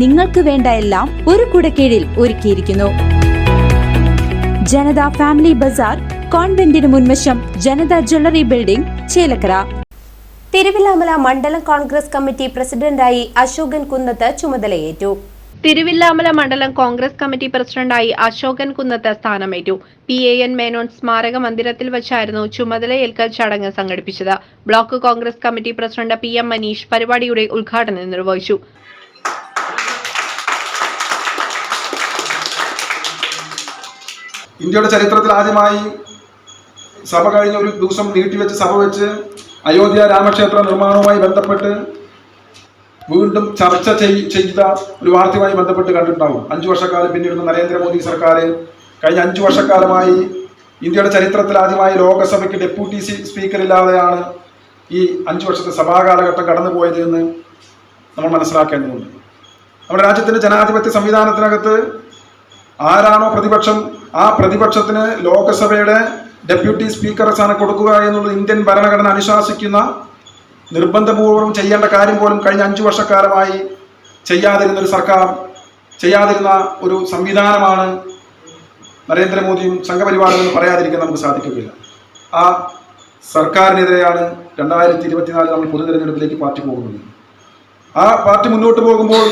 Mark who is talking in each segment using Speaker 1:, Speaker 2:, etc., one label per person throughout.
Speaker 1: നിങ്ങൾക്ക് വേണ്ട എല്ലാം ഒരു കുടക്കീഴിൽ ഒരുക്കിയിരിക്കുന്നു. ജനത ഫാമിലി ബസാർ കോൺവെന്റിന് മുൻവശം ജനത ജ്വല്ലറി ബിൽഡിംഗ് ചേലക്കര.
Speaker 2: തിരുവില്ലാമല മണ്ഡലം കോൺഗ്രസ് കമ്മിറ്റി പ്രസിഡന്റായി അശോകൻ കുന്നത്ത് ചുമതലയേറ്റു.
Speaker 3: തിരുവില്ലാമല മണ്ഡലം കോൺഗ്രസ് കമ്മിറ്റി പ്രസിഡന്റായി അശോകൻ കുന്നത്ത് സ്ഥാനമേറ്റു. പി എ എൻ മേനോൻ സ്മാരക മന്ദിരത്തിൽ വെച്ചായിരുന്നു ചുമതലയേൽക്കൽ ചടങ്ങ് സംഘടിപ്പിച്ചത്. Block Congress committee president P M Maneesh പരിപാടിയുടെ ഉദ്ഘാടനം നിർവഹിച്ചു.
Speaker 4: ഇന്ത്യയുടെ ചരിത്രത്തിൽ ആദ്യമായി സഭ കഴിഞ്ഞ ഒരു ദിവസം നീട്ടിവെച്ച് സഭ വെച്ച് അയോധ്യ രാമക്ഷേത്ര നിർമ്മാണവുമായി ബന്ധപ്പെട്ട് വീണ്ടും ചർച്ച ചെയ്ത ഒരു വാർത്തയുമായി ബന്ധപ്പെട്ട് കണ്ടിട്ടുണ്ടാവും. അഞ്ചു വർഷക്കാലം പിന്നിടുന്ന നരേന്ദ്രമോദി സർക്കാർ കഴിഞ്ഞ അഞ്ചു വർഷക്കാലമായി ഇന്ത്യയുടെ ചരിത്രത്തിൽ ആദ്യമായി ലോകസഭയ്ക്ക് ഡെപ്യൂട്ടി സ്പീക്കർ ഇല്ലാതെയാണ് ഈ അഞ്ചു വർഷത്തെ സഭാകാലഘട്ടം കടന്നുപോയത് എന്ന് നമ്മൾ മനസ്സിലാക്കേണ്ടതുണ്ട്. നമ്മുടെ രാജ്യത്തിന്റെ ജനാധിപത്യ സംവിധാനത്തിനകത്ത് ആരാണോ പ്രതിപക്ഷം ആ പ്രതിപക്ഷത്തിന് ലോകസഭയുടെ ഡെപ്യൂട്ടി സ്പീക്കർ സ്ഥാനം കൊടുക്കുക എന്നുള്ളത് ഇന്ത്യൻ ഭരണഘടന അനുശാസിക്കുന്ന നിർബന്ധപൂർവം ചെയ്യേണ്ട കാര്യം പോലും കഴിഞ്ഞ അഞ്ചു വർഷക്കാലമായി ചെയ്യാതിരുന്ന ഒരു സർക്കാർ ചെയ്യാതിരുന്ന ഒരു സംവിധാനമാണ് നരേന്ദ്രമോദിയും സംഘപരിവാറും എന്ന് പറയാതിരിക്കാൻ നമുക്ക് സാധിക്കുകയില്ല. ആ സർക്കാരിനെതിരെയാണ് രണ്ടായിരത്തി ഇരുപത്തിനാല് നമ്മൾ പൊതു തിരഞ്ഞെടുപ്പിലേക്ക് പാർട്ടി പോകുന്നത്. ആ പാർട്ടി മുന്നോട്ട് പോകുമ്പോൾ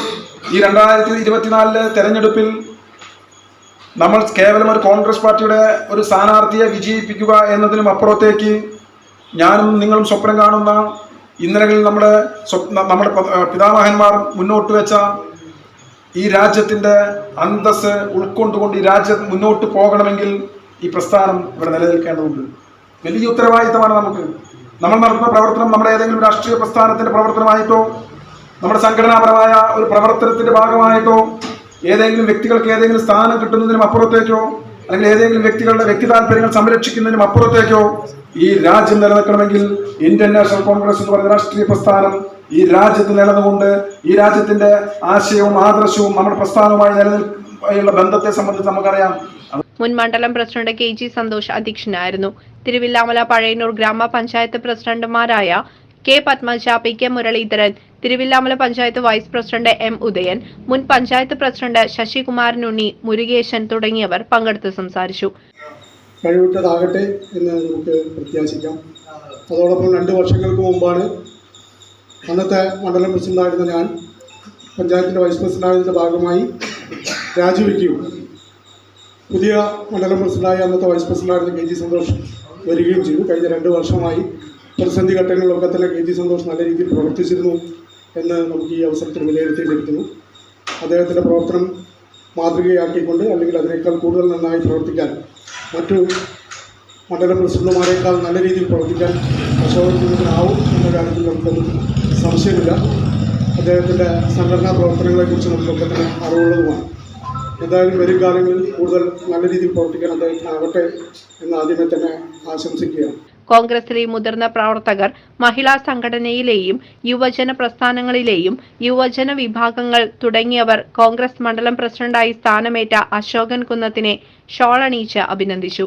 Speaker 4: ഈ രണ്ടായിരത്തി ഇരുപത്തിനാലിലെ തെരഞ്ഞെടുപ്പിൽ നമ്മൾ കേവലം ഒരു കോൺഗ്രസ് പാർട്ടിയുടെ ഒരു സ്ഥാനാർത്ഥിയെ വിജയിപ്പിക്കുക എന്നതിനും അപ്പുറത്തേക്ക് ഞാനും നിങ്ങളും സ്വപ്നം കാണുന്ന ഇന്നലകളിൽ നമ്മുടെ സ്വപ്ന നമ്മുടെ പിതാമഹന്മാർ മുന്നോട്ട് വെച്ച ഈ രാജ്യത്തിന്റെ അന്തസ് ഉൾക്കൊണ്ടുകൊണ്ട് ഈ രാജ്യം മുന്നോട്ട് പോകണമെങ്കിൽ ഈ പ്രസ്ഥാനം ഇവിടെ നിലനിൽക്കേണ്ടതുണ്ട്. വലിയ ഉത്തരവാദിത്തമാണ് നമുക്ക്. നമ്മൾ നടത്തുന്ന പ്രവർത്തനം നമ്മുടെ ഏതെങ്കിലും രാഷ്ട്രീയ പ്രസ്ഥാനത്തിന്റെ പ്രവർത്തനമായിട്ടോ നമ്മുടെ സംഘടനാപരമായ ഒരു പ്രവർത്തനത്തിന്റെ ഭാഗമായിട്ടോ ഏതെങ്കിലും വ്യക്തികൾക്ക് ഏതെങ്കിലും സ്ഥാനം കിട്ടുന്നതിനും അപ്പുറത്തേക്കോ അല്ലെങ്കിൽ ഏതെങ്കിലും വ്യക്തികളുടെ വ്യക്തി താല്പര്യങ്ങൾ സംരക്ഷിക്കുന്നതിനും അപ്പുറത്തേക്കോ ഈ രാജ്യം നിലനിൽക്കണമെങ്കിൽ ഇന്ത്യൻ നാഷണൽ കോൺഗ്രസ് എന്ന് പറയുന്ന രാഷ്ട്രീയ പ്രസ്ഥാനം ഈ രാജ്യത്ത് നിലനിന്നുകൊണ്ട് ഈ രാജ്യത്തിന്റെ ആശയവും ആദർശവും നമ്മുടെ പ്രസ്ഥാനവുമായി നിലനിൽക്കുള്ള ബന്ധത്തെ സംബന്ധിച്ച് നമുക്കറിയാം.
Speaker 3: മുൻ മണ്ഡലം പ്രസിഡന്റ് കെ ജി സന്തോഷ് അധ്യക്ഷനായിരുന്നു. തിരുവില്ലാമല പഴയന്നൂർ ഗ്രാമപഞ്ചായത്ത് പ്രസിഡന്റുമാരായ K Padmaja P K Muraleedharan Thiruvilwamala panchayat vice president M Udayan മുൻ പഞ്ചായത്ത് പ്രസിഡന്റ് ശശികുമാരൻ ഉണ്ണി മുരുകേശൻ തുടങ്ങിയവർ പങ്കെടുത്ത് സംസാരിച്ചു.
Speaker 5: കഴിവിട്ടതാകട്ടെ എന്ന് നമുക്ക് പ്രത്യാശിക്കാം. അതോടൊപ്പം രണ്ട് വർഷങ്ങൾക്ക് മുമ്പാണ് അന്നത്തെ മണ്ഡലം പ്രസിഡന്റായിരുന്ന ഞാൻ പഞ്ചായത്തിന്റെ വൈസ് പ്രസിഡന്റായതിന്റെ ഭാഗമായി രാജിവെക്കുകയും പുതിയ മണ്ഡലം പ്രസിഡന്റായ അന്നത്തെ വൈസ് പ്രസിഡന്റായിരുന്ന കെ ജി സന്തോഷ് വരികയും ചെയ്തു. കഴിഞ്ഞ രണ്ട് വർഷമായി പ്രതിസന്ധി ഘട്ടങ്ങളിലൊക്കെ തന്നെ കെ ജി സന്തോഷ് നല്ല രീതിയിൽ പ്രവർത്തിച്ചിരുന്നു. എന്ന് നമുക്ക് ഈ അവസരത്തിൽ വിലയിരുത്തേണ്ടിയിരിക്കുന്നു അദ്ദേഹത്തിന്റെ പ്രവർത്തനം മാതൃകയാക്കിക്കൊണ്ട് അല്ലെങ്കിൽ അതിനേക്കാൾ കൂടുതൽ നന്നായി പ്രവർത്തിക്കാൻ മറ്റു മണ്ഡലം പ്രസിഡന്റുമാരേക്കാൾ നല്ല രീതിയിൽ പ്രവർത്തിക്കാൻ പ്രശോഭിക്കുന്നതിനാവും എന്ന കാര്യത്തിൽ നമുക്കൊന്നും സംശയമില്ല. അദ്ദേഹത്തിന്റെ സംഘടനാ പ്രവർത്തനങ്ങളെക്കുറിച്ച് നമുക്കൊക്കെ തന്നെ അറിവുള്ളതുമാണ്. എന്തായാലും വരും കാലങ്ങളിൽ കൂടുതൽ നല്ല രീതിയിൽ പ്രവർത്തിക്കാൻ അദ്ദേഹത്തിനാവട്ടെ എന്ന് ആദ്യമേ തന്നെ ആശംസിക്കുകയാണ്.
Speaker 3: കോൺഗ്രസിലെ മുതിർന്ന പ്രവർത്തകർ മഹിളാ സംഘടനയിലെയും യുവജന പ്രസ്ഥാനങ്ങളിലെയും യുവജന വിഭാഗങ്ങൾ തുടങ്ങിയവർ കോൺഗ്രസ് മണ്ഡലം പ്രസിഡന്റായി സ്ഥാനമേറ്റ അശോകൻ കുന്നത്തിനെ ഷോളണീച്ച് അഭിനന്ദിച്ചു.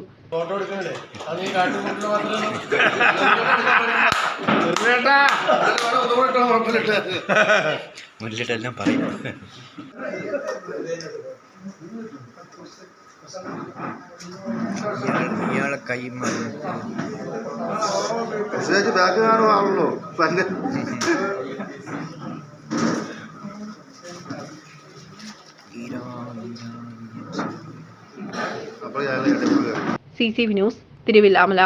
Speaker 6: മുന്നിട്ടെല്ലാം പറയും. ഇയാളെ കൈ മാറി.
Speaker 7: ബാക്ക് കാണുവാണല്ലോ ഞാൻ
Speaker 3: C C V news Thiruvilwamala.